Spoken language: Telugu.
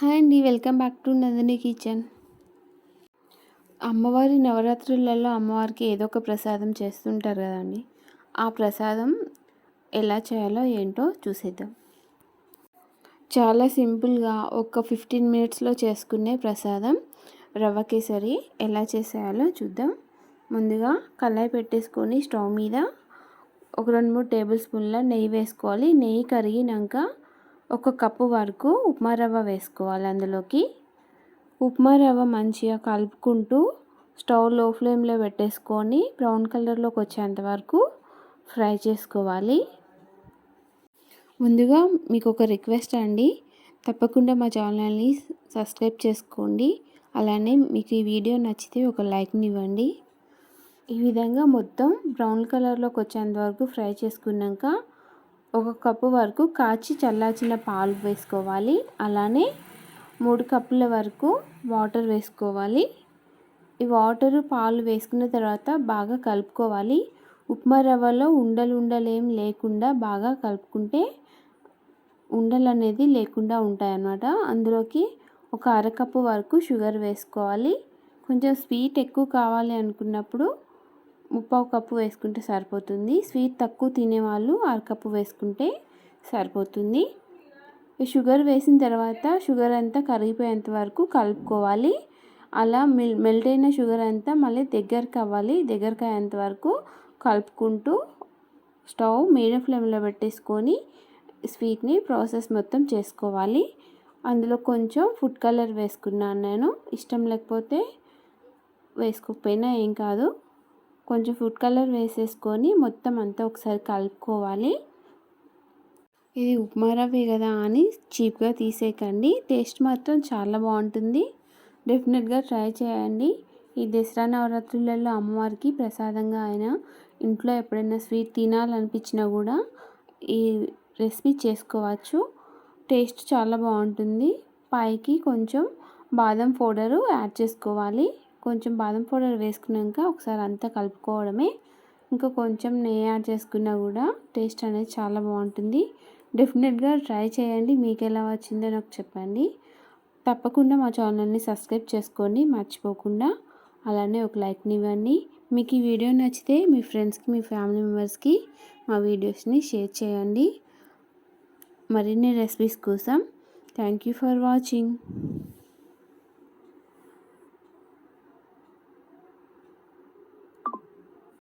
హాయ్ అండి welcome back to Nandini kitchen. అమ్మవారి నవరాత్రులలో అమ్మవారికి ఏదో ఒక ప్రసాదం చేస్తుంటారు కదండి. ఆ ప్రసాదం ఎలా చేయాలో ఏంటో చూసేద్దాం. చాలా సింపుల్గా ఒక ఫిఫ్టీన్ మినిట్స్లో చేసుకునే ప్రసాదం రవ్వ కేసరి ఎలా చేసేయాలో చూద్దాం. ముందుగా కళాయి పెట్టేసుకొని స్టవ్ మీద ఒక రెండు మూడు టేబుల్ స్పూన్ల నెయ్యి వేసుకోవాలి. నెయ్యి కరిగినాక ఒక కప్పు వరకు ఉప్మా రవ్వ వేసుకోవాలి అందులోకి. ఉప్మా రవ్వ మంచిగా కలుపుకుంటూ స్టవ్లో ఫ్లేమ్లో పెట్టేసుకొని బ్రౌన్ కలర్లోకి వచ్చేంత వరకు ఫ్రై చేసుకోవాలి. ముందుగా మీకు ఒక రిక్వెస్ట్ అండి. తప్పకుండా మా ఛానల్ని సబ్స్క్రైబ్ చేసుకోండి. అలానే మీకు ఈ వీడియో నచ్చితే ఒక లైక్ని ఇవ్వండి. ఈ విధంగా మొత్తం బ్రౌన్ కలర్లోకి వచ్చేంత వరకు ఫ్రై చేసుకున్నాక ఒక కప్పు వరకు కాచి చల్లార్చిన పాలు వేసుకోవాలి. అలానే మూడు కప్పుల వరకు వాటర్ వేసుకోవాలి. ఈ వాటర్ పాలు వేసుకున్న తర్వాత బాగా కలుపుకోవాలి. ఉప్మా రవ్వలో ఉండలు ఉండలేం లేకుండా బాగా కలుపుకుంటే ఉండలు అనేది లేకుండా ఉంటాయన్నమాట. అందులోకి ఒక అరకప్పు వరకు షుగర్ వేసుకోవాలి. కొంచెం స్వీట్ ఎక్కువ కావాలి అనుకున్నప్పుడు ముప్పావు కప్పు వేసుకుంటే సరిపోతుంది. స్వీట్ తక్కువ తినేవాళ్ళు అరకప్పు వేసుకుంటే సరిపోతుంది. షుగర్ వేసిన తర్వాత షుగర్ అంతా కరిగిపోయేంత వరకు కలుపుకోవాలి. అలా మెల్ మెల్ట్ అయిన షుగర్ అంతా మళ్ళీ దగ్గరకు అవ్వాలి. దగ్గరకు అయ్యేంత వరకు కలుపుకుంటూ స్టవ్ మీడియం ఫ్లేమ్లో పెట్టేసుకొని స్వీట్ని ప్రాసెస్ మొత్తం చేసుకోవాలి. అందులో కొంచెం ఫుడ్ కలర్ వేసుకున్నాను నేను. ఇష్టం లేకపోతే వేసుకోకపోయినా ఏం కాదు. కొంచెం ఫుడ్ కలర్ వేసేసుకొని మొత్తం అంతా ఒకసారి కలుపుకోవాలి. ఇది ఉప్మా రవ్వే కదా అని చీప్గా తీసేయకండి. టేస్ట్ మాత్రం చాలా బాగుంటుంది. డెఫినెట్గా ట్రై చేయండి. ఈ దసరా నవరాత్రులలో అమ్మవారికి ప్రసాదంగా అయినా ఇంట్లో ఎప్పుడైనా స్వీట్ తినాలనిపించినా కూడా ఈ రెసిపీ చేసుకోవచ్చు. టేస్ట్ చాలా బాగుంటుంది. పైకి కొంచెం బాదం పౌడరు యాడ్ చేసుకోవాలి. కొంచెం బాదం పౌడర్ వేసుకున్నాక ఒకసారి అంతా కలుపుకోవడమే. ఇంకా కొంచెం నెయ్యి యాడ్ చేసుకున్నా కూడా టేస్ట్ అనేది చాలా బాగుంటుంది. డెఫినెట్గా ట్రై చేయండి. మీకు ఎలా వచ్చిందో నాకు చెప్పండి. తప్పకుండా మా ఛానల్ని సబ్స్క్రైబ్ చేసుకోండి. మర్చిపోకుండా అలానే ఒక లైక్ని ఇవ్వండి. మీకు ఈ వీడియో నచ్చితే మీ ఫ్రెండ్స్కి మీ ఫ్యామిలీ మెంబర్స్కి మా వీడియోస్ని షేర్ చేయండి. మరిన్ని రెసిపీస్ కోసం థ్యాంక్ యూ ఫర్ వాచింగ్.